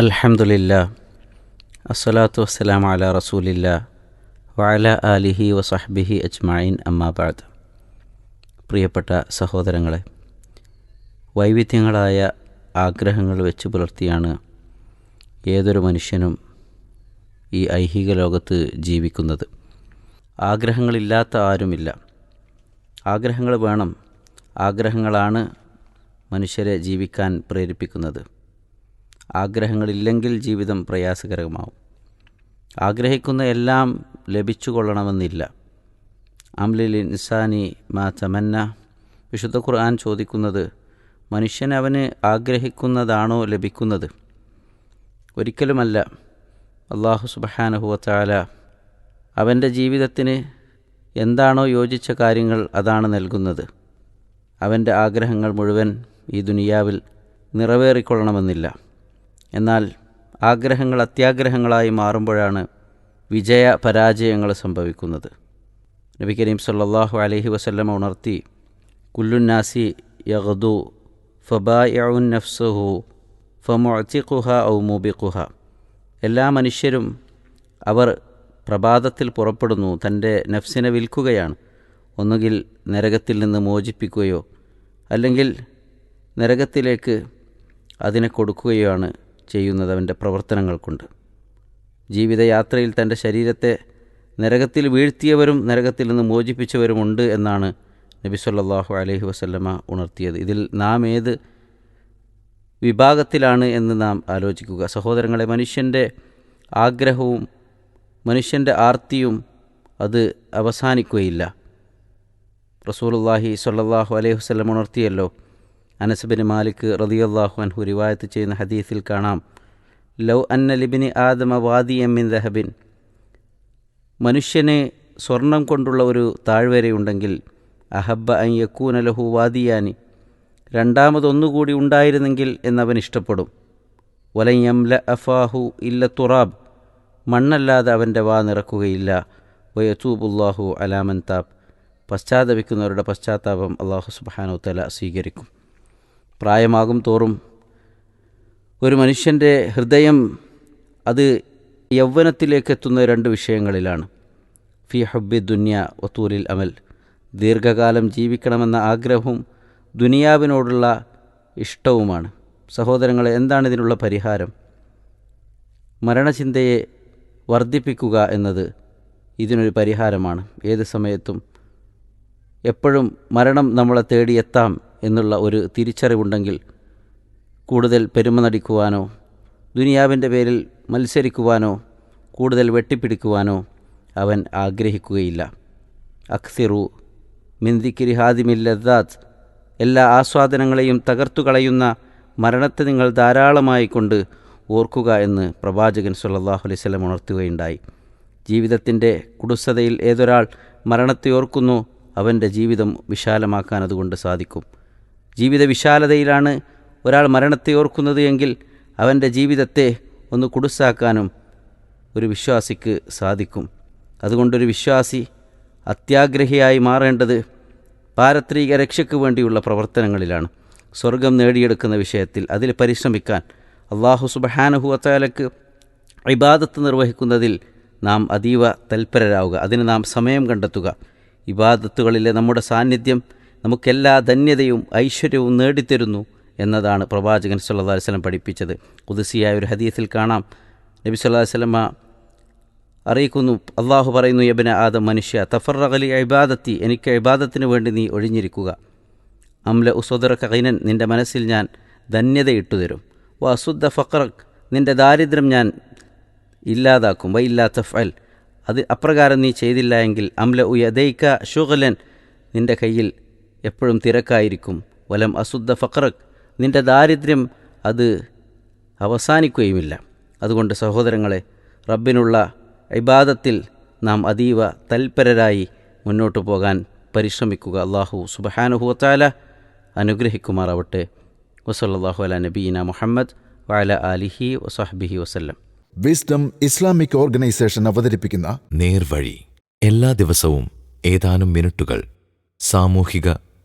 അൽഹംദുലില്ലാ അസ്സലാത്തു വസ്സലാം അല റസൂലില്ല വഅല ആലിഹി വസഹ്ബിഹി അജ്മായിൻ അമ്മാബാദ് പ്രിയപ്പെട്ട സഹോദരങ്ങളെ വൈവിധ്യങ്ങളായ ആഗ്രഹങ്ങൾ വെച്ച് പുലർത്തിയാണ് ഏതൊരു മനുഷ്യനും ഈ ഐഹിക ലോകത്ത് ജീവിക്കുന്നത്. ആഗ്രഹങ്ങളില്ലാത്ത ആരുമില്ല. ആഗ്രഹങ്ങൾ വേണം. ആഗ്രഹങ്ങളാണ് മനുഷ്യരെ ജീവിക്കാൻ പ്രേരിപ്പിക്കുന്നത്. ആഗ്രഹങ്ങളില്ലെങ്കിൽ ജീവിതം പ്രയാസകരമാവും. ആഗ്രഹിക്കുന്ന എല്ലാം ലഭിച്ചു കൊള്ളണമെന്നില്ല അംലിൽ ഇൻസാനി മാ തമന്ന. വിശുദ്ധ ഖുർആൻ ചോദിക്കുന്നത് മനുഷ്യൻ അവന് ആഗ്രഹിക്കുന്നതാണോ ലഭിക്കുന്നത്? ഒരിക്കലുമല്ല. അള്ളാഹു സുബഹാനഹുവത്താല അവന്റെ ജീവിതത്തിന് എന്താണോ യോജിച്ച കാര്യങ്ങൾ അതാണ് നൽകുന്നത്. അവന്റെ ആഗ്രഹങ്ങൾ മുഴുവൻ ഈ ദുനിയാവിൽ നിറവേറിക്കൊള്ളണമെന്നില്ല. എന്നാൽ ആഗ്രഹങ്ങൾ അത്യാഗ്രഹങ്ങളായി മാറുമ്പോഴാണ് വിജയ പരാജയങ്ങൾ സംഭവിക്കുന്നത്. നബി കരീം സല്ലാഹു അലഹി വസല്ലമ ഉണർത്തി കുല്ലുന്നാസി യഹദു ഫബായഉൻ നഫ്സുഹു ഫമുഅത്തിഖുഹ ഔ മുബിഖുഹ. എല്ലാ മനുഷ്യരും അവർ പ്രഭാതത്തിൽ പുറപ്പെടുന്നു തന്റെ നഫ്സിനെ വിൽക്കുകയാണ്. ഒന്നുകിൽ നരകത്തിൽ നിന്ന് മോചിപ്പിക്കുകയോ അല്ലെങ്കിൽ നരകത്തിലേക്ക് അതിനെ കൊടുക്കുകയാണ് ചെയ്യുന്നത് അവന്റെ പ്രവർത്തനങ്ങൾ കൊണ്ട് ജീവിതയാത്രയിൽ തന്റെ ശരീരത്തെ നരകത്തിൽ വീഴ്ത്തിയവരും നരകത്തിൽ നിന്ന് മോചിപ്പിച്ചവരുമുണ്ട് എന്നാണ് നബി സല്ലാഹു അലഹി വസല്ലമ ഉണർത്തിയത്. ഇതിൽ നാം ഏത് വിഭാഗത്തിലാണ് എന്ന് നാം ആലോചിക്കുക. സഹോദരങ്ങളെ മനുഷ്യന്റെ ആഗ്രഹവും മനുഷ്യന്റെ ആർത്തിയും അത് അവസാനിക്കുകയില്ല. റസൂലുല്ലാഹി സല്ലാഹു അലൈഹി വസ്ലം ഉണർത്തിയല്ലോ. അനസ്ബിൻ മാലിക് റതിയല്ലാഹു അൻഹു റിവായത്ത് ചെയ്യുന്ന ഹദീസിൽ കാണാം. ലൗ അന്ന ലിബിനി ആദമ വാദി എമ്മിൻ ദഹബിൻ. മനുഷ്യനെ സ്വർണം കൊണ്ടുള്ള ഒരു താഴ്വരയുണ്ടെങ്കിൽ അഹബ്ബ അൻ യക്കൂന ലഹു വാദിയാനി. രണ്ടാമതൊന്നുകൂടി ഉണ്ടായിരുന്നെങ്കിൽ എന്നവൻ ഇഷ്ടപ്പെടും. വലൻ യംല അഫാഹു ഇല്ല തുറാബ്. മണ്ണല്ലാതെ അവന്റെ വാ നിറക്കുകയില്ല. വയത്തൂബുല്ലാഹു അലാമൻ താബ്. പശ്ചാത്തപിക്കുന്നവരുടെ പശ്ചാത്താപം അള്ളാഹു സുബാനോ തല സ്വീകരിക്കും. പ്രായമാകും തോറും ഒരു മനുഷ്യന്റെ ഹൃദയം അത് യൗവനത്തിലേക്ക് എത്തുന്ന രണ്ട് വിഷയങ്ങളിലാണ്. ഫി ഹബ്ബി ദുന്യ ഒത്തൂലിൽ അമൽ. ദീർഘകാലം ജീവിക്കണമെന്ന ആഗ്രഹവും ദുനിയാവിനോടുള്ള ഇഷ്ടവുമാണ്. സഹോദരങ്ങളെ എന്താണ് ഇതിനുള്ള പരിഹാരം? മരണചിന്തയെ വർദ്ധിപ്പിക്കുക എന്നത് ഇതിനൊരു പരിഹാരമാണ്. ഏത് സമയത്തും എപ്പോഴും മരണം നമ്മളെ തേടിയെത്താം എന്നുള്ള ഒരു തിരിച്ചറിവുണ്ടെങ്കിൽ കൂടുതൽ പെരുമ നടിക്കുവാനോ ദുനിയാവിന്റെ പേരിൽ മത്സരിക്കുവാനോ കൂടുതൽ വെട്ടിപ്പിടിക്കുവാനോ അവൻ ആഗ്രഹിക്കുകയില്ല. അക്സിറു മിന്ദിക്കിരി ഹാദിമില്ലദാത്ത് എല്ലാ ആസ്വാദനങ്ങളെയും തകർത്തു കളയുന്ന മരണത്തെ നിങ്ങൾ ധാരാളമായി കൊണ്ട് ഓർക്കുക എന്ന് പ്രവാചകൻ സുല്ലാഹു അലൈഹി സ്വലം ഉണർത്തുകയുണ്ടായി. ജീവിതത്തിന്റെ കുടുസതയിൽ ഏതൊരാൾ മരണത്തെ ഓർക്കുന്നു അവന്റെ ജീവിതം വിശാലമാക്കാൻ അതുകൊണ്ട് സാധിക്കും. ജീവിത വിശാലതയിലാണ് ഒരാൾ മരണത്തെ ഓർക്കുന്നത് എങ്കിൽ അവന്റെ ജീവിതത്തെ ഒന്ന് കുടുസാക്കാനും ഒരു വിശ്വാസിക്ക് സാധിക്കും. അതുകൊണ്ടൊരു വിശ്വാസി അത്യാഗ്രഹിയായി മാറേണ്ടത് പാരത്രിക രക്ഷയ്ക്ക് വേണ്ടിയുള്ള പ്രവർത്തനങ്ങളിലാണ്. സ്വർഗം നേടിയെടുക്കുന്ന വിഷയത്തിൽ അതിൽ പരിശ്രമിക്കാൻ അള്ളാഹു സുബഹാനഹു അത്താലക്ക് ഇബാദത്ത് നിർവഹിക്കുന്നതിൽ നാം അതീവ തൽപരരാവുക. അതിന് നാം സമയം കണ്ടെത്തുക. ഇബാദത്തുകളിലെ നമ്മുടെ സാന്നിധ്യം നമുക്കെല്ലാ ധന്യതയും ഐശ്വര്യവും നേടിത്തരുന്നു എന്നതാണ് പ്രവാചകൻ സല്ലാ വസ്ലം പഠിപ്പിച്ചത്. ഉദസിയായ ഒരു ഹദീസിൽ കാണാം. നബി സല്ലാ വസ്ലമ അറിയിക്കുന്നു അള്ളാഹു പറയുന്നു യബന ആദം മനുഷ്യ തഫറകലി ഇബാദത്തി എനിക്ക് ഇബാദത്തിന് വേണ്ടി നീ ഒഴിഞ്ഞിരിക്കുക. അംല ഉസോദറ കൈനൻ നിന്റെ മനസ്സിൽ ഞാൻ ധന്യത ഇട്ടുതരും വ അസുദ്ധ ഫക്രക് നിന്റെ ദാരിദ്ര്യം ഞാൻ ഇല്ലാതാക്കും. വ ഇല്ലാ തഫൽ അത് അപ്രകാരം നീ ചെയ്തില്ല എങ്കിൽ അംല ഉയദൈക്ക ഷുഗലൻ നിന്റെ കയ്യിൽ എപ്പോഴും തിരക്കായിരിക്കും. വലം അസുദ്ധ ഫക്രക് നിന്റെ ദാരിദ്ര്യം അത് അവസാനിക്കുകയുമില്ല. അതുകൊണ്ട് സഹോദരങ്ങളെ റബ്ബിനുള്ള ഇബാദത്തിൽ നാം അതീവ തൽപരരായി മുന്നോട്ടു പോകാൻ പരിശ്രമിക്കുക. അള്ളാഹു സുബഹാനുഹുവത്താല അനുഗ്രഹിക്കുമാറാവട്ടെ. വസല്ലാഹു അല നബീന മുഹമ്മദ് വാല അലിഹി വസഹബിഹി വസല്ലം. വിസ്ഡം ഇസ്ലാമിക് ഓർഗനൈസേഷൻ അവതരിപ്പിക്കുന്ന നേർവഴി. എല്ലാ ദിവസവും ഏതാനും മിനിറ്റുകൾ സാമൂഹിക